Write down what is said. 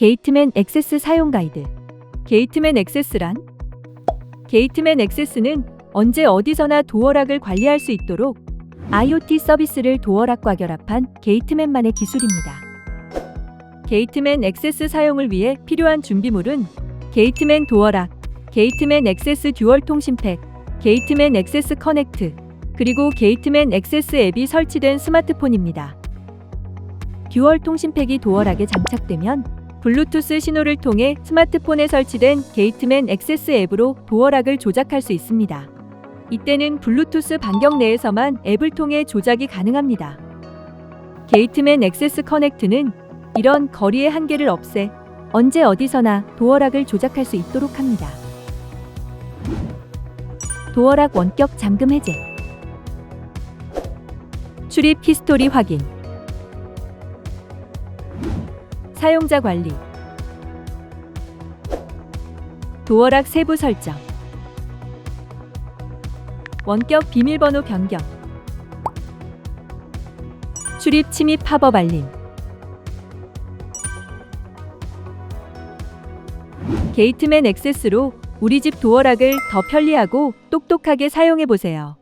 게이트맨 액세스 사용 가이드. 게이트맨 액세스란? 게이트맨 액세스는 언제 어디서나 도어락을 관리할 수 있도록 IoT 서비스를 도어락과 결합한 게이트맨만의 기술입니다. 게이트맨 액세스 사용을 위해 필요한 준비물은 게이트맨 도어락, 게이트맨 액세스 듀얼 통신팩, 게이트맨 액세스 커넥트, 그리고 게이트맨 액세스 앱이 설치된 스마트폰입니다. 듀얼 통신팩이 도어락에 장착되면 블루투스 신호를 통해 스마트폰에 설치된 게이트맨 액세스 앱으로 도어락을 조작할 수 있습니다. 이때는 블루투스 반경 내에서만 앱을 통해 조작이 가능합니다. 게이트맨 액세스 커넥트는 이런 거리의 한계를 없애 언제 어디서나 도어락을 조작할 수 있도록 합니다. 도어락 원격 잠금 해제 출입 히스토리 확인 사용자 관리. 도어락 세부 설정. 원격 비밀번호 변경. 출입 침입 팝업 알림. 게이트맨 액세스로 우리 집 도어락을 더 편리하고 똑똑하게 사용해 보세요.